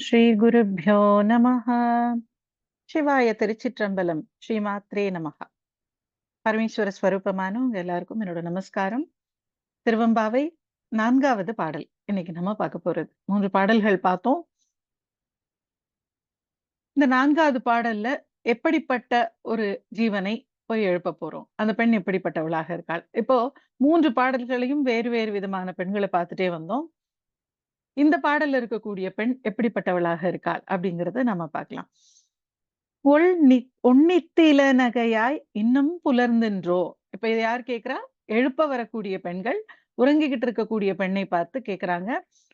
ஸ்ரீ குருப்யோ நமஹ. சிவாய திருச்சிற்றம்பலம் ஸ்ரீமாத்ரே நமஹ. பரமேஸ்வர ஸ்வரூபமான உங்க எல்லாருக்கும் என்னோட நமஸ்காரம். திருவம்பாவை நான்காவது பாடல். இன்னைக்கு நம்ம பார்க்க போறது. மூன்று பாடல்கள் பார்த்தோம். இந்த நான்காவது பாடல்ல எப்படிப்பட்ட ஒரு ஜீவனை போய் எழுப்ப போறோம்? அந்த பெண் எப்படிப்பட்டவளாக இருக்காள்? இப்போ மூன்று பாடல்களையும் வேறு வேறு விதமான பெண்களை பார்த்துட்டே வந்தோம். இந்த பாடல்ல இருக்கக்கூடிய பெண் எப்படிப்பட்டவளாக இருக்காள் அப்படிங்கறத நம்ம பார்க்கலாம். ஒள் நி ஒன்னித்தில நகையாய் இன்னும் புலர்ந்தின்றோ? இப்ப இதை யார் கேக்குறா எழுப்ப வரக்கூடிய பெண்கள் உறங்கிக்கிட்டு இருக்கக்கூடிய பெண்ணை பார்த்து கேக்குறாங்க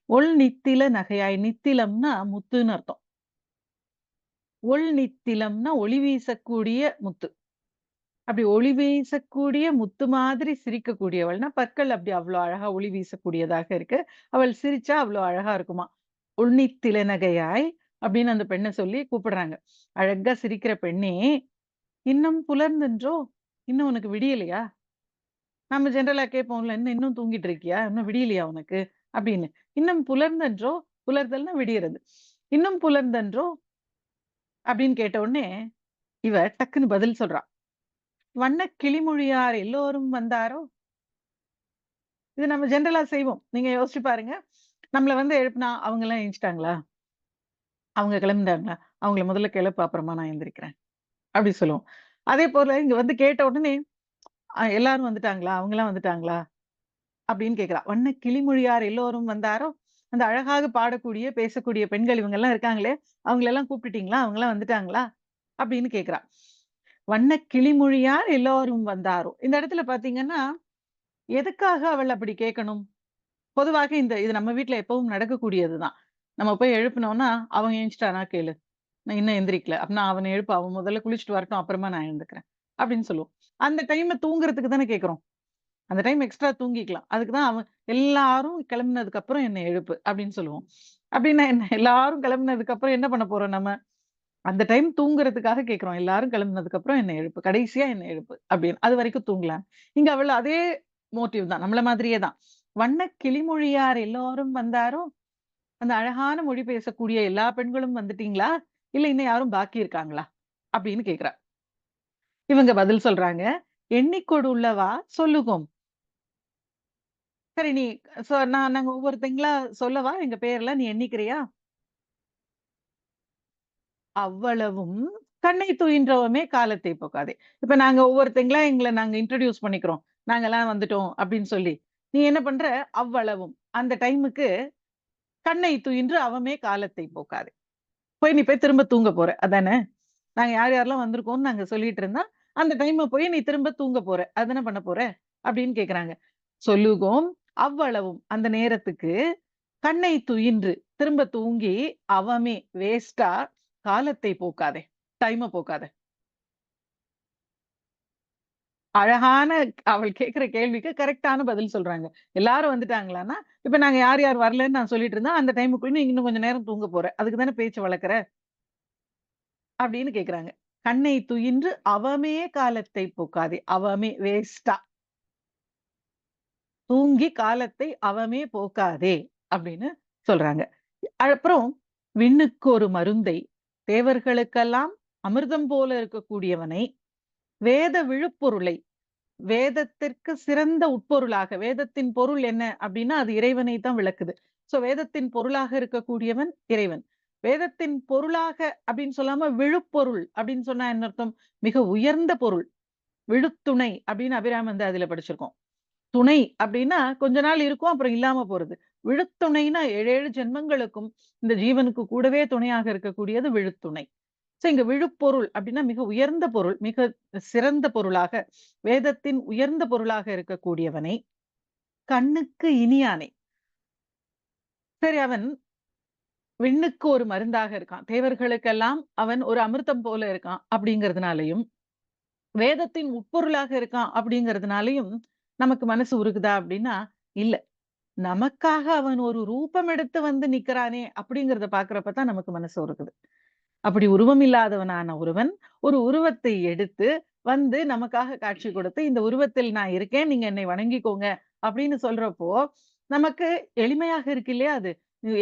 ஒள் நித்தில நகையாய் நித்திலம்னா முத்துன்னு அர்த்தம். ஒள் நித்திலம்னா ஒளி வீசக்கூடிய முத்து. அப்படி ஒளி வீசக்கூடிய முத்து மாதிரி சிரிக்கக்கூடியவள்னா பற்கள் அப்படி அவ்வளவு அழகா ஒளி வீசக்கூடியதாக இருக்கு. அவள் சிரிச்சா அவ்வளவு அழகா இருக்குமா? உள்நித்தில நகையாய் அப்படின்னு அந்த பெண்ணை சொல்லி கூப்பிடுறாங்க. அழகா சிரிக்கிற பெண்ணே இன்னும் புலர்ந்துன்றோ? இன்னும் உனக்கு விடியலையா? நம்ம ஜென்ரலா கேட்போம்ல என்ன இன்னும் தூங்கிட்டு இருக்கியா? இன்னும் விடியலையா உனக்கு? அப்படின்னு. இன்னும் புலர்ந்தன்றோ? புலர்தல்னா விடியறது. இன்னும் புலர்ந்தன்றோ? அப்படின்னு கேட்ட உடனே இவ டக்குன்னு பதில் சொல்றான் வண்ண கிளிமொழியார் எல்லோரும் வந்தாரோ? இது நம்ம ஜென்ரலா செய்வோம். நீங்க யோசிச்சு பாருங்க. நம்மள வந்து எழுப்புனா அவங்க எல்லாம் எழுந்துட்டாங்களா அவங்க கிளம்பிட்டாங்களா? அவங்கள முதல்ல கிளப்பு அப்புறமா நான் எழுந்திருக்கிறேன் அப்படி சொல்லுவோம். அதே போல இங்க வந்து கேட்ட உடனே எல்லாரும் வந்துட்டாங்களா? அவங்க எல்லாம் வந்துட்டாங்களா? அப்படின்னு கேக்குறா வண்ண கிளிமொழியார் எல்லோரும் வந்தாரோ? அந்த அழகாக பாடக்கூடிய பேசக்கூடிய பெண்கள் இவங்க எல்லாம் இருக்காங்களே அவங்கள எல்லாம் கூப்பிட்டுட்டீங்களா? அவங்க எல்லாம் வந்துட்டாங்களா? அப்படின்னு கேக்குறா வண்ண கிளிமொழியார் எல்லோரும் வந்தாரோ? இந்த இடத்துல பாத்தீங்கன்னா எதுக்காக அவள் அப்படி கேட்கணும்? பொதுவாக இந்த இது நம்ம வீட்டுல எப்பவும் நடக்கக்கூடியதுதான் நம்ம போய் எழுப்பினோம்னா அவன் எழுந்துட்டானா கேளு. நான் இன்னும் எந்திரிக்கல. அப்படின்னா அவனை எழுப்பு அவன் முதல்ல குளிச்சுட்டு வரட்டும் அப்புறமா நான் எழுந்துக்கிறேன். அப்படின்னு சொல்லுவோம். அந்த டைம் தூங்குறதுக்கு தானே கேட்கறோம். அந்த டைம் எக்ஸ்ட்ரா தூங்கிக்கலாம். அதுக்கு தான் அவன் எல்லாரும் கிளம்பினதுக்கு அப்புறம் என்ன எழுப்பு அப்படின்னு சொல்லுவோம். அப்படின்னா என்ன? எல்லாரும் கிளம்பினதுக்கு அப்புறம் என்ன பண்ண போறோம் நம்ம? அந்த டைம் தூங்குறதுக்காக கேட்குறோம். எல்லாரும் கிளம்புனதுக்கு அப்புறம் என்ன எழுப்பு? கடைசியா என்ன எழுப்பு? அப்படின்னு. அது வரைக்கும் தூங்கலாம். இங்க அவள் அதே மோட்டிவ் தான். நம்மள மாதிரியே தான். வண்ண கிளிமொழியார் எல்லாரும் வந்தாரோ? அந்த அழகான மொழி பேசக்கூடிய எல்லா பெண்களும் வந்துட்டீங்களா? இல்ல இன்னும் யாரும் பாக்கி இருக்காங்களா? அப்படின்னு கேக்குறா. இவங்க பதில் சொல்றாங்க எண்ணிக்கொடு உள்ளவா சொல்லுகோம். சரி நீ நான் நாங்க ஒவ்வொருத்தங்களா சொல்லவா? எங்க பேர்லாம் நீ எண்ணிக்கிறியா? அவ்வளவும் கண்ணை துயின்றவமே காலத்தை போக்காதே. இப்ப நாங்க ஒவ்வொருத்தங்களா எங்களை நாங்க இன்ட்ரடியூஸ் பண்ணிக்கிறோம். நாங்கெல்லாம் வந்துட்டோம் அப்படின்னு சொல்லி. நீ என்ன பண்ற? அவ்வளவும். அந்த டைமுக்கு கண்ணை துயின்று அவமே காலத்தை போக்காதே. போய் நீ போய் திரும்ப தூங்க போற. அதானே? நாங்க யார் யாரெல்லாம் வந்திருக்கோம்னு நாங்க சொல்லிட்டு இருந்தா அந்த டைம் போய் நீ திரும்ப தூங்க போற. அதானே பண்ண போற? அப்படின்னு கேக்குறாங்க. சொல்லுகோம். அவ்வளவும். அந்த நேரத்துக்கு கண்ணை துயின்று திரும்ப தூங்கி அவமே வேஸ்டா காலத்தை போக்காதே டைமை போக்காதே. அழகான அவள் கேட்கிற கேள்விக்கு கரெக்டான பதில் சொல்றாங்க. எல்லாரும் வந்துட்டாங்களான்னா இப்ப நாங்க யார் யார் வரலன்னு நான் சொல்லிட்டு இருந்தா அந்த டைமுக்குள்ள நீ இன்னும் கொஞ்ச நேரம் தூங்க போற. அதுக்கு தானே பேச்சு வளர்க்குற அப்படின்னு கேக்குறாங்க. கண்ணை துயின்று அவமே காலத்தை போக்காதே அவமே வேஸ்டா தூங்கி காலத்தை அவமே போக்காதே அப்படின்னு சொல்றாங்க. அப்புறம் விண்ணுக்கு ஒரு மருந்தை தேவர்களுக்கெல்லாம் அமிர்தம் போல இருக்கக்கூடியவனை வேத விழுப்பொருளை வேதத்திற்கு சிறந்த உட்பொருளாக வேதத்தின் பொருள் என்ன அப்படின்னா அது இறைவனை தான் விளக்குது. சோ வேதத்தின் பொருளாக இருக்கக்கூடியவன் இறைவன். வேதத்தின் பொருளாக அப்படின்னு சொல்லாம விழுப்பொருள் அப்படின்னு சொன்னா என்ன அர்த்தம்? மிக உயர்ந்த பொருள். விழுத்துணை அப்படின்னு அபிராம வந்து அதுல படிச்சிருக்கோம். துணை அப்படின்னா கொஞ்ச நாள் இருக்கும் அப்புறம் இல்லாம போறது. விழுத்துணைனா ஏழு ஏழு ஜென்மங்களுக்கும் இந்த ஜீவனுக்கு கூடவே துணையாக இருக்கக்கூடியது விழுத்துணை. சோ இங்க விழுப்பொருள் அப்படின்னா மிக உயர்ந்த பொருள் மிக சிறந்த பொருளாக வேதத்தின் உயர்ந்த பொருளாக இருக்கக்கூடியவனை. கண்ணுக்கு இனியானை. சரி அவன் விண்ணுக்கு ஒரு மருந்தாக இருக்கான். தேவர்களுக்கெல்லாம் அவன் ஒரு அமிர்தம் போல இருக்கான் அப்படிங்கிறதுனாலையும் வேதத்தின் உட்பொருளாக இருக்கான் அப்படிங்கிறதுனாலையும் நமக்கு மனசு உருகுதா அப்படின்னா இல்ல. நமக்காக அவன் ஒரு ரூபம் எடுத்து வந்து நிக்கிறானே அப்படிங்கறத பாக்குறப்பதான் நமக்கு மனசு இருக்குது அப்படி உருவம் இல்லாதவனான ஒருவன் ஒரு உருவத்தை எடுத்து வந்து நமக்காக காட்சி கொடுத்து இந்த உருவத்தில் நான் இருக்கேன் நீங்க என்னை வணங்கிக்கோங்க அப்படின்னு சொல்றப்போ நமக்கு எளிமையாக இருக்கு இல்லையா அது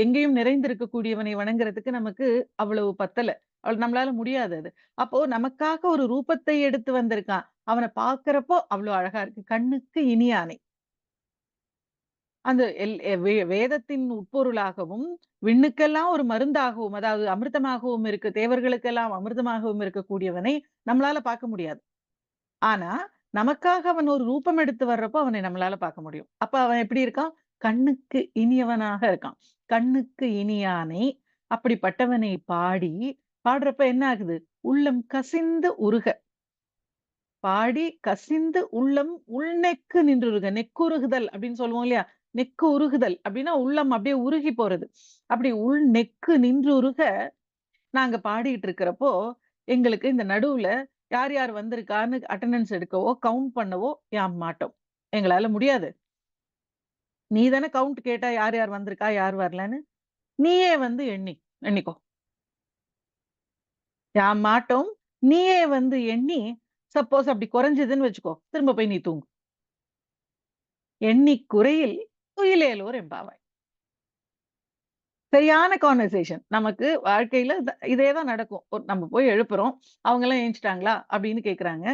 எங்கேயும் நிறைந்திருக்கக்கூடியவனை வணங்குறதுக்கு நமக்கு அவ்வளவு பத்தல. அவள் நம்மளால முடியாது அது. அப்போ நமக்காக ஒரு ரூபத்தை எடுத்து வந்திருக்கான். அவன பாக்குறப்போ அவ்வளவு அழகா இருக்கு. கண்ணுக்கு இனியானை. அந்த எல் வேதத்தின் உட்பொருளாகவும், விண்ணுக்கெல்லாம் ஒரு மருந்தாகவும், அதாவது அமிர்தமாகவும் இருக்கு. தேவர்களுக்கெல்லாம் அமிர்தமாகவும் இருக்கக்கூடியவனை நம்மளால பார்க்க முடியாது. ஆனா, நமக்காக அவன் ஒரு ரூபம் எடுத்து வர்றப்போ அவனை நம்மளால பார்க்க முடியும். அப்ப அவன் எப்படி இருக்கான்? கண்ணுக்கு இனியவனாக இருக்கான். கண்ணுக்கு இனியானை அப்படிப்பட்டவனை பாடி, பாடுறப்ப என்ன ஆகுது? உள்ளம் கசிந்து உருக. பாடி கசிந்து உள்ளம் உள்நெக்கு நின்றுருக. நெக்குருகுதல் அப்படின்னு சொல்லுவோம் இல்லையா? நெக்கு உருகுதல் அப்படின்னா உள்ளம் அப்படியே உருகி போறது. அப்படி உள் நெக்கு நின்று உருக நாங்க பாடிட்டு இருக்கிறப்போ, எங்களுக்கு இந்த நடுவுல யார் யார் வந்திருக்கான்னு அட்டண்டன்ஸ் எடுக்கவோ, கவுண்ட் பண்ணவோ யாம் மாட்டோம். எங்களால முடியாது. நீ தானே கவுண்ட் கேட்டா யார் யார் வந்திருக்கா, யார் வரலன்னு. நீயே வந்து எண்ணி எண்ணிக்கோ. யாம் மாட்டோம். நீயே வந்து எண்ணி, சப்போஸ் அப்படி குறைஞ்சதுன்னு வச்சுக்கோ, திரும்ப போய் நீ தூங்கு. எண்ணி குறையில் துயிலேலூர் எம்பாவாய். சரியான கான்வர்சேஷன். நமக்கு வாழ்க்கையில இதே தான் நடக்கும். ஒரு நம்ம போய் எழுப்புறோம். அவங்க எல்லாம் ஏஞ்சிட்டாங்களா அப்படின்னு கேக்குறாங்க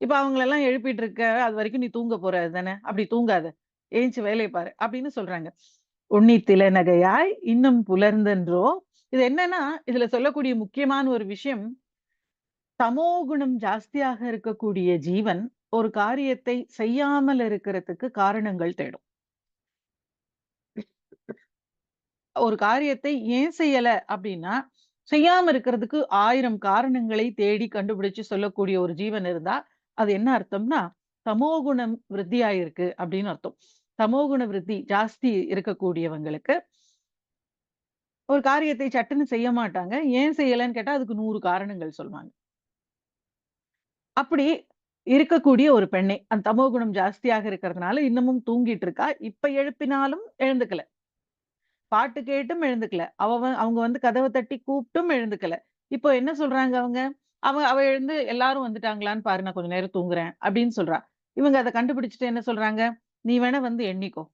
இப்ப அவங்களெல்லாம் எழுப்பிட்டு இருக்க, அது வரைக்கும் நீ தூங்க போற தானே. அப்படி தூங்காத. ஏஞ்சி வேலையை பாரு. அப்படின்னு சொல்றாங்க. "உன்னித்தில நகையாய் இன்னும் புலர்ந்தன்றோ" இது என்னன்னா, இதுல சொல்லக்கூடிய முக்கியமான ஒரு விஷயம், தமோ குணம் ஜாஸ்தியாக இருக்கக்கூடிய ஜீவன், ஒரு காரியத்தை செய்யாமல் இருக்கிறதுக்கு காரணங்கள் தேடும். ஒரு காரியத்தை ஏன் செய்யல அப்படின்னா, செய்யாம இருக்கிறதுக்கு ஆயிரம் காரணங்களை தேடி கண்டுபிடிச்சு சொல்லக்கூடிய ஒரு ஜீவன் இருந்தா, அது என்ன அர்த்தம்னா, தமோகுணம் விருத்தியாயிருக்கு அப்படின்னு அர்த்தம். தமோகுண விருத்தி ஜாஸ்தி இருக்கக்கூடியவங்களுக்கு ஒரு காரியத்தை சட்டுன்னு செய்ய மாட்டாங்க. ஏன் செய்யலன்னு கேட்டா, அதுக்கு நூறு காரணங்கள் சொல்லுவாங்க. அப்படி இருக்கக்கூடிய ஒரு பெண்ணை, அந்த தமோ குணம் ஜாஸ்தியாக இருக்கிறதுனால இன்னமும் தூங்கிட்டு இருக்கா. இப்ப எழுப்பினாலும் எழுந்துக்கல. பாட்டு கேட்டும் எழுந்துக்கல. அவ அவங்க வந்து கதவ தட்டி கூப்பிட்டும் எழுந்துக்கல. இப்போ என்ன சொல்றாங்க அவங்க? அவ அவ எழுந்து எல்லாரும் வந்துட்டாங்களான்னு பாரு, நான் கொஞ்ச நேரம் தூங்குறேன் அப்படின்னு சொல்றா. இவங்க அத கண்டுபிடிச்சிட்டு என்ன சொல்றாங்க? நீ வேணா வந்து எண்ணிக்கோ.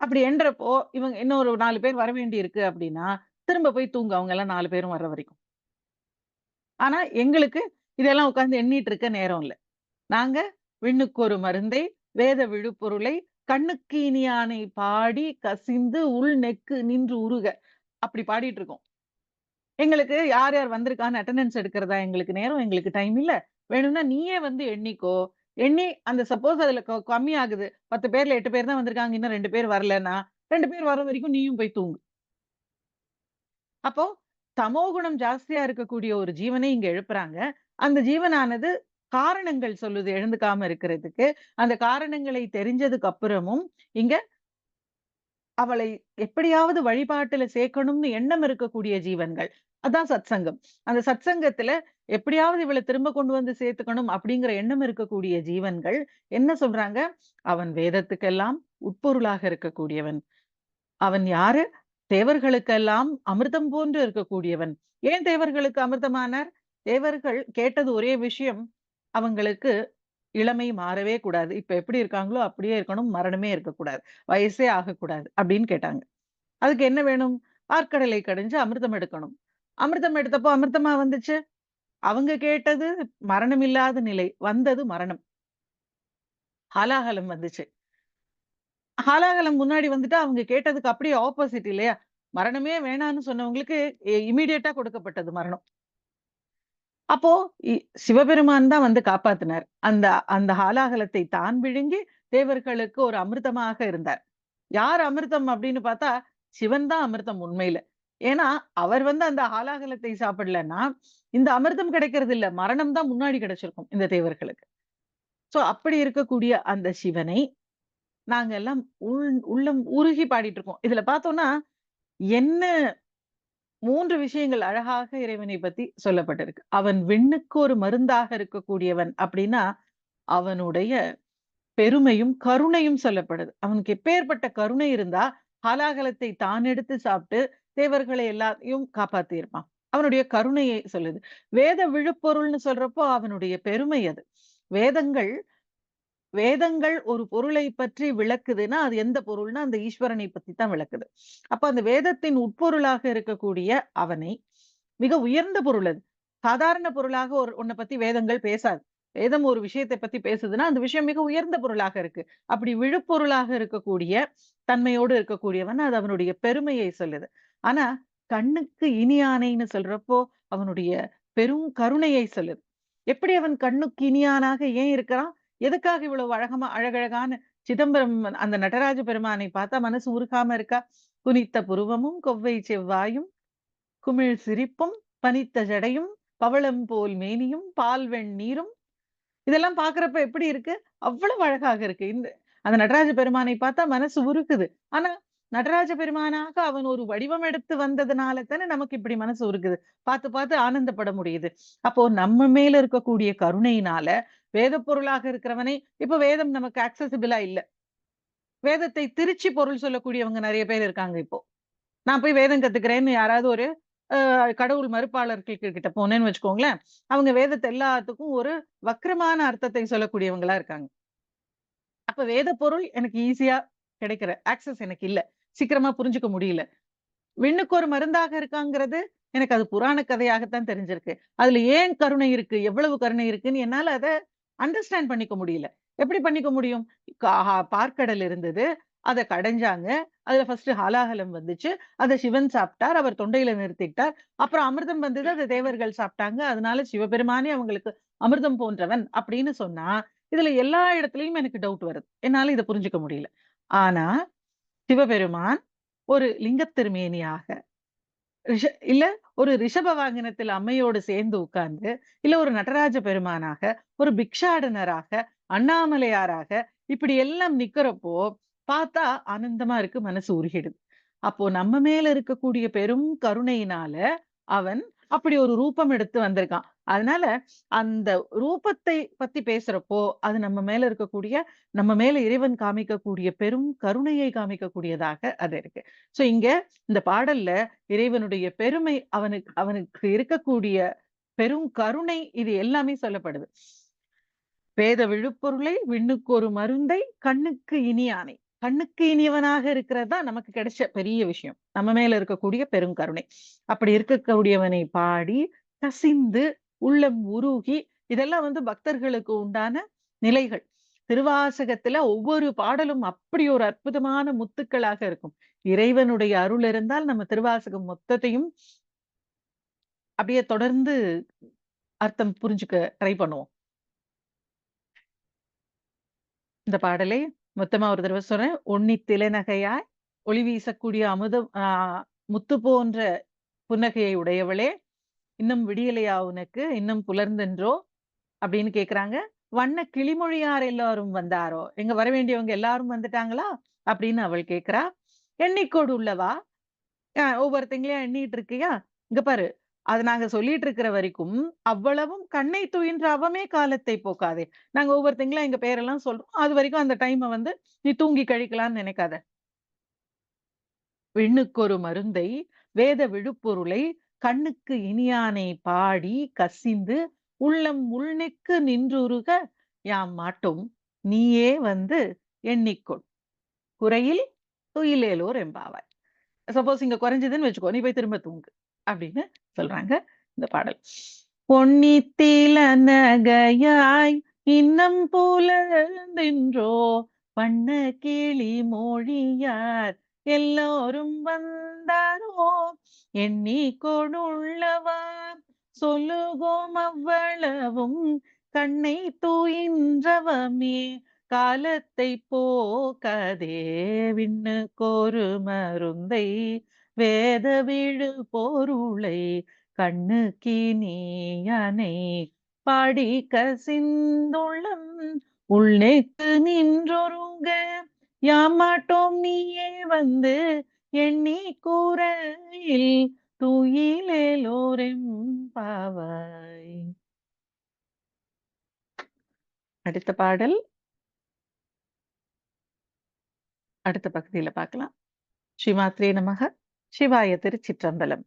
அப்படி எண்றப்போ, இவங்க இன்னும் ஒரு 4 பேர் இருக்கு அப்படின்னா, திரும்ப போய் தூங்கு அவங்க எல்லாம் நாலு பேரும் வர்ற வரைக்கும். ஆனா, எங்களுக்கு இதெல்லாம் உட்கார்ந்து எண்ணிட்டு இருக்க நேரம் இல்ல. நாங்க "விண்ணுக்கு ஒரு மருந்தை, வேத விழுப்பொருளை, கண்ணுக்கு இனியானை பாடி கசிந்து உள் நெக்கு நின்று உருக" அப்படி பாடிட்டு இருக்கோம். எங்களுக்கு யார் யார் வந்திருக்கான்னு அட்டண்டன்ஸ் எடுக்கிறதா எங்களுக்கு நேரம், எங்களுக்கு டைம் இல்ல. வேணும்னா நீயே வந்து எண்ணிக்கோ. எண்ணி அந்த சப்போஸ் அதுல க கம்மியாகுது. 10 பேர்ல எட்டு பேர் தான் வந்திருக்காங்க. இன்னும் ரெண்டு பேர் வரலன்னா, ரெண்டு பேர் வர வரைக்கும் நீயும் போய் தூங்கு. அப்போ தமோ குணம் ஜாஸ்தியா இருக்கக்கூடிய ஒரு ஜீவனை இங்க எழுப்புறாங்க. அந்த ஜீவனானது காரணங்கள் சொல்லுது எழுந்துக்காம இருக்கிறதுக்கு. அந்த காரணங்களை தெரிஞ்சதுக்கு அப்புறமும், இங்க அவளை எப்படியாவது வழிபாட்டுல சேர்க்கணும்னு எண்ணம் இருக்கக்கூடிய ஜீவன்கள். அதான் சத்சங்கம். அந்த சத்சங்கத்துல எப்படியாவது இவளை திரும்ப கொண்டு வந்து சேர்த்துக்கணும் அப்படிங்கிற எண்ணம் இருக்கக்கூடிய ஜீவன்கள் என்ன சொல்றாங்க? "அவன் வேதத்துக்கெல்லாம் உட்பொருளாக இருக்கக்கூடியவன். அவன் யாரு? தேவர்களுக்கெல்லாம் அமிர்தம் போன்று இருக்கக்கூடியவன்." ஏன் தேவர்களுக்கு அமிர்தமானார்? தேவர்கள் கேட்டது ஒரே விஷயம், அவங்களுக்கு இளமை மாறவே கூடாது. இப்ப எப்படி இருக்காங்களோ அப்படியே இருக்கணும். மரணமே இருக்கக்கூடாது. வயசே ஆகக்கூடாது அப்படின்னு கேட்டாங்க. அதுக்கு என்ன வேணும்? ஆற்கடலை கடைஞ்சு அமிர்தம் எடுக்கணும்." அமிர்தம் எடுத்தப்போ அமிர்தமா வந்துச்சு? அவங்க கேட்டது மரணம் இல்லாத நிலை. வந்தது மரணம். ஹலாகலம் வந்துச்சு. ஹலாகலம் முன்னாடி வந்துட்டு அவங்க கேட்டதுக்கு அப்படியே ஆப்போசிட் இல்லையா? மரணமே வேணான்னு சொன்னவங்களுக்கு இமீடியட்டா இமிடியேட்டா கொடுக்கப்பட்டது மரணம். அப்போ சிவபெருமான் தான் வந்து காப்பாத்துனார். அந்த அந்த ஹாலாகலத்தை தான் விழுங்கி தேவர்களுக்கு ஒரு அமிர்தமாக இருந்தார். யார் அமிர்தம் அப்படின்னு பார்த்தா, சிவன் தான் அமிர்தம் உண்மையில. ஏன்னா, அவர் வந்து அந்த ஆலாகலத்தை சாப்பிடலன்னா, இந்த அமிர்தம் கிடைக்கிறது இல்ல. மரணம் தான் முன்னாடி கிடைச்சிருக்கும் இந்த தேவர்களுக்கு. சோ அப்படி இருக்கக்கூடிய அந்த சிவனை, நாங்க எல்லாம் உள் உள்ளம் உருகி பாடிட்டு இருக்கோம். இதுல பார்த்தோம்னா, என்ன மூன்று விஷயங்கள் அழகாக இறைவனை பத்தி சொல்லப்பட்டிருக்கு. அவன் விண்ணுக்கு ஒரு மருந்தாக இருக்கக்கூடியவன் அப்படின்னா, அவனுடைய பெருமையும், கருணையும் சொல்லப்படுது. அவனுக்கு எப்பேர்ப்பட்ட கருணை இருந்தா, ஹலாகலத்தை தான் எடுத்து சாப்பிட்டு, தேவர்களை எல்லாத்தையும் காப்பாத்திருப்பான் அவனுடைய கருணையை சொல்லுது. வேத விழுப்பொருள்னு சொல்றப்போ அவனுடைய பெருமை அது. வேதங்கள் வேதங்கள் ஒரு பொருளை பற்றி விளக்குதுன்னா, அது எந்த பொருள்னா, அந்த ஈஸ்வரனை பத்தி தான் விளக்குது. அப்ப அந்த வேதத்தின் உட்பொருளாக இருக்கக்கூடிய அவனை, மிக உயர்ந்த பொருள் அது. சாதாரண பொருளாக ஒரு உன்னை பத்தி வேதங்கள் பேசாது. வேதம் ஒரு விஷயத்தை பத்தி பேசுதுன்னா, அந்த விஷயம் மிக உயர்ந்த பொருளாக இருக்கு. அப்படி விழுப்பொருளாக இருக்கக்கூடிய தன்மையோடு இருக்கக்கூடியவன், அது அவனுடைய பெருமையை சொல்லுது. ஆனா, கண்ணுக்கு இனியானைன்னு சொல்றப்போ, அவனுடைய பெரும் கருணையை சொல்லுது. எப்படி அவன் கண்ணுக்கு இனியானாக ஏன் இருக்கிறான்? எதுக்காக இவ்வளவு அழகமா அழகழகான சிதம்பரம் அந்த நடராஜ பெருமானை பார்த்தா மனசு உருகாம இருக்கா? குனித்த புருவமும், கொவ்வை செவ்வாயும், குமிழ் சிரிப்பும், பனித்த ஜடையும், பவளம் போல் மேனியும், பால் வெண்ணீரும் இதெல்லாம் பாக்குறப்ப எப்படி இருக்கு? அவ்வளவு அழகாக இருக்கு. இந்த அந்த நடராஜ பெருமானை பார்த்தா மனசு உருக்குது ஆனா, நடராஜ பெருமானாக அவன் ஒரு வடிவம் எடுத்து வந்ததுனால தானே நமக்கு இப்படி மனசு உருக்குது பார்த்து பார்த்து ஆனந்தப்பட முடியுது. அப்போ நம்ம மேல இருக்கக்கூடிய கருணையினால, வேத பொருளாக இருக்கிறவனை இப்ப வேதம் நமக்கு அக்சசிபிளா இல்ல. வேதத்தை திருச்சி பொருள் சொல்லக்கூடியவங்க நிறைய பேர் இருக்காங்க இப்போ. நான் போய் வேதம் கத்துக்கிறேன்னு யாராவது ஒரு கடவுள் மறுப்பாளர்கள் கிட்ட போனேன்னு வச்சுக்கோங்களேன், அவங்க வேதத்தை எல்லாத்துக்கும் ஒரு வக்கரமான அர்த்தத்தை சொல்லக்கூடியவங்களா இருக்காங்க. அப்ப வேத பொருள் எனக்கு ஈஸியா கிடைக்கிற ஆக்சஸ் எனக்கு இல்ல. சீக்கிரமா புரிஞ்சுக்க முடியல. விண்ணுக்கு ஒரு மருந்தாக இருக்காங்கிறது, எனக்கு அது புராண கதையாகத்தான் தெரிஞ்சிருக்கு. அதுல ஏன் கருணை இருக்கு? எவ்வளவு கருணை இருக்குன்னு என்னால அத அண்டர்ஸ்டாண்ட் பண்ணிக்க முடியல. எப்படி பண்ணிக்க முடியும்? பார்க்கடல் இருந்தது. அதை கடைஞ்சாங்க. அதுல ஃபர்ஸ்ட் ஹாலாகலம் வந்துச்சு. அதை சிவன் சாப்பிட்டார். அவர் தொண்டையில நிறுத்திக்கிட்டார். அப்புறம் அமிர்தம் வந்தது. அதை தேவர்கள் சாப்பிட்டாங்க. அதனால சிவபெருமானே அவங்களுக்கு அமிர்தம் போன்றவன் அப்படின்னு சொன்னா, இதுல எல்லா இடத்துலயும் எனக்கு டவுட் வருது. என்னால இதை புரிஞ்சுக்க முடியல. ஆனா, சிவபெருமான் ஒரு லிங்கத் திருமேனியாக, ரிஷ இல்ல ஒரு ரிஷப வாகனத்தில் அம்மையோடு சேர்ந்து உட்கார்ந்து, இல்ல ஒரு நடராஜ பெருமானாக, ஒரு பிக்ஷாடனராக, அண்ணாமலையாராக இப்படி எல்லாம் நிக்கிறப்போ, பார்த்தா ஆனந்தமா இருக்கு. மனசு உருகிடுது. அப்போ நம்ம மேல இருக்கக்கூடிய பெரும் கருணையினால, அவன் அப்படி ஒரு ரூபம் எடுத்து வந்திருக்கான். அதனால அந்த ரூபத்தை பத்தி பேசுறப்போ, அது நம்ம மேல இருக்கக்கூடிய நம்ம மேல இறைவன் காமிக்கக்கூடிய பெரும் கருணையை காமிக்கக்கூடியதாக அது இருக்கு. சோ இங்க இந்த பாடல்ல இறைவனுடைய பெருமை, அவனுக்கு அவனுக்கு இருக்கக்கூடிய பெரும் கருணை இது எல்லாமே சொல்லப்படுது. வேத விழுப்பொருளை, விண்ணுக்கு ஒரு மருந்தை, கண்ணுக்கு இனியானை. கண்ணுக்கு இனியவனாக இருக்கிறது தான் நமக்கு கிடைச்ச பெரிய விஷயம். நம்ம மேல இருக்கக்கூடிய பெருங்கருணை. அப்படி இருக்கக்கூடியவனை பாடி, கசிந்து, உள்ளம் உருகி இதெல்லாம் வந்து பக்தர்களுக்கு உண்டான நிலைகள். திருவாசகத்துல ஒவ்வொரு பாடலும் அப்படி ஒரு அற்புதமான முத்துக்களாக இருக்கும். இறைவனுடைய அருள் இருந்தால் நம்ம திருவாசகம் மொத்தத்தையும் அப்படியே தொடர்ந்து அர்த்தம் புரிஞ்சுக்க ட்ரை பண்ணுவோம். இந்த பாடலை மொத்தமா ஒரு தடவை சொல்றேன். ஒன்னி திலநகையாய் ஒளி வீசக்கூடிய அமுதம் முத்து போன்ற புன்னகையை உடையவளே! இன்னும் விடியலையா உனக்கு? இன்னும் புலர்ந்தென்றோ?" அப்படின்னு கேக்குறாங்க "வண்ண கிளிமொழியார் எல்லாரும் வந்தாரோ? எங்க வர வேண்டியவங்க எல்லாரும் வந்துட்டாங்களா?" அப்படின்னு அவள் கேக்குறா "எண்ணிக்கோடு உள்ளவா? ஒவ்வொருத்தங்களையும் எண்ணிட்டு இருக்கியா? இங்க பாரு, அத நாங்க சொல்லிட்டு இருக்கிற வரைக்கும், அவ்வளவும் கண்ணை துயின்ற அவமே காலத்தை போக்காதே. நாங்க ஒவ்வொருத்தங்களும் எங்க பேரெல்லாம் சொல்றோம். அது வரைக்கும் அந்த டைமை வந்து நீ தூங்கி கழிக்கலாம்னு நினைக்காத." "விண்ணுக்கொரு மருந்தை, வேத விழுப்பொருளை, கண்ணுக்கு இனியானை பாடி, கசிந்து, உள்ளம் உள்நெக்கு நின்றுருக, யாம் மாட்டோம் நீயே வந்து எண்ணிக்கொள். குறையில் துயிலேலோர் எம்பாவாய்." சப்போஸ் இங்க குறைஞ்சதுன்னு வச்சுக்கோ, நீ போய் திரும்ப தூங்கு. அப்படின்னு சொல்றாங்க இந்த பாடல். "பொன்னித்தில நகையாய் இன்னம் புலர்ந்தென்றோ? வண்ண கிளி மொழியார் எல்லோரும் வந்தாரோ? எண்ணிக்கொடுள்ளவா? சொல்லுகோம் அவ்வளவும். கண்ணை தூயின்றவமே. காலத்தை போக்காதே. விண்ணுக்கொரு மருந்தை, வேத விழுப்பொருளை, கண்ணுக்கினியானை பாடி கசிந்துள்ளம். உள்நெக்கு நின்றொருங்க. யாமாட்டோம் நீயே வந்து எண்ணி கூரையில் துயிலேலோர் பாவாய் அடுத்த பாடல். அடுத்த பகுதியில பார்க்கலாம். ஸ்ரீமாத்ரே நமக! சிவாய திருச்சிற்றம்பலம்.